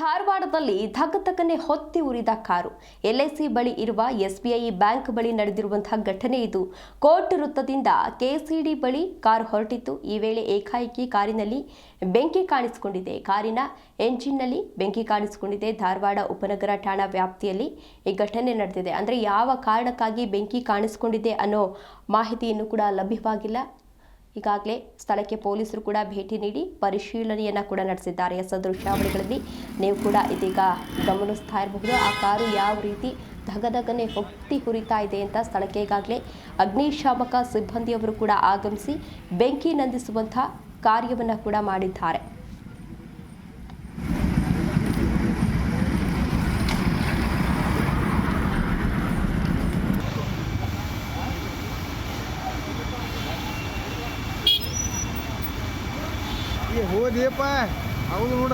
ಧಾರವಾಡದಲ್ಲಿ ಧಗಧಗನೆ ಹೊತ್ತಿ ಉರಿದ car. LIC ಬಳಿ ಇರುವ ಎಸ್ಬಿಐ ಬ್ಯಾಂಕ್ ಬಳಿ ನಡೆದಿರುವಂತಹ ಘಟನೆ ಇದು. ಕೋರ್ಟ್ ವೃತ್ತದಿಂದ ಕೆಸಿಡಿ ಬಳಿ ಕಾರು ಹೊರಟಿತ್ತು. ಈ ವೇಳೆ ಏಕಾಏಕಿ ಕಾರಿನಲ್ಲಿ ಬೆಂಕಿ ಕಾಣಿಸಿಕೊಂಡಿದೆ. ಕಾರಿನ ಎಂಜಿನ್ನಲ್ಲಿ ಬೆಂಕಿ ಕಾಣಿಸಿಕೊಂಡಿದೆ. ಧಾರವಾಡ ಉಪನಗರ ಠಾಣಾ ವ್ಯಾಪ್ತಿಯಲ್ಲಿ ಈ ಘಟನೆ ನಡೆದಿದೆ. ಅಂದರೆ ಯಾವ ಕಾರಣಕ್ಕಾಗಿ ಬೆಂಕಿ ಕಾಣಿಸಿಕೊಂಡಿದೆ ಅನ್ನೋ ಮಾಹಿತಿಯನ್ನು ಕೂಡ ಲಭ್ಯವಾಗಿಲ್ಲ. ಈಗಾಗಲೇ ಸ್ಥಳಕ್ಕೆ ಪೊಲೀಸರು ಕೂಡ ಭೇಟಿ ನೀಡಿ ಪರಿಶೀಲನೆಯನ್ನು ಕೂಡ ನಡೆಸಿದ್ದಾರೆ. ಎಸ್ ದೃಶ್ಯಾವಳಿಗಳಲ್ಲಿ ನೀವು ಕೂಡ ಇದೀಗ ಗಮನಿಸ್ತಾ ಇರಬಹುದು. ಆ ಕಾರು ಯಾವ ರೀತಿ ಧಗಧಗನೆ ಹೊತ್ತಿ ಹುರಿತಾ ಇದೆ ಅಂತ ಸ್ಥಳಕ್ಕೆ ಈಗಾಗಲೇ ಅಗ್ನಿಶಾಮಕ ಸಿಬ್ಬಂದಿಯವರು ಕೂಡ ಆಗಮಿಸಿ ಬೆಂಕಿ ನಂದಿಸುವಂಥ ಕಾರ್ಯವನ್ನು ಕೂಡ ಮಾಡಿದ್ದಾರೆ. ಹೋದಿಯಪ್ಪ. ಹೌದು ನೋಡ.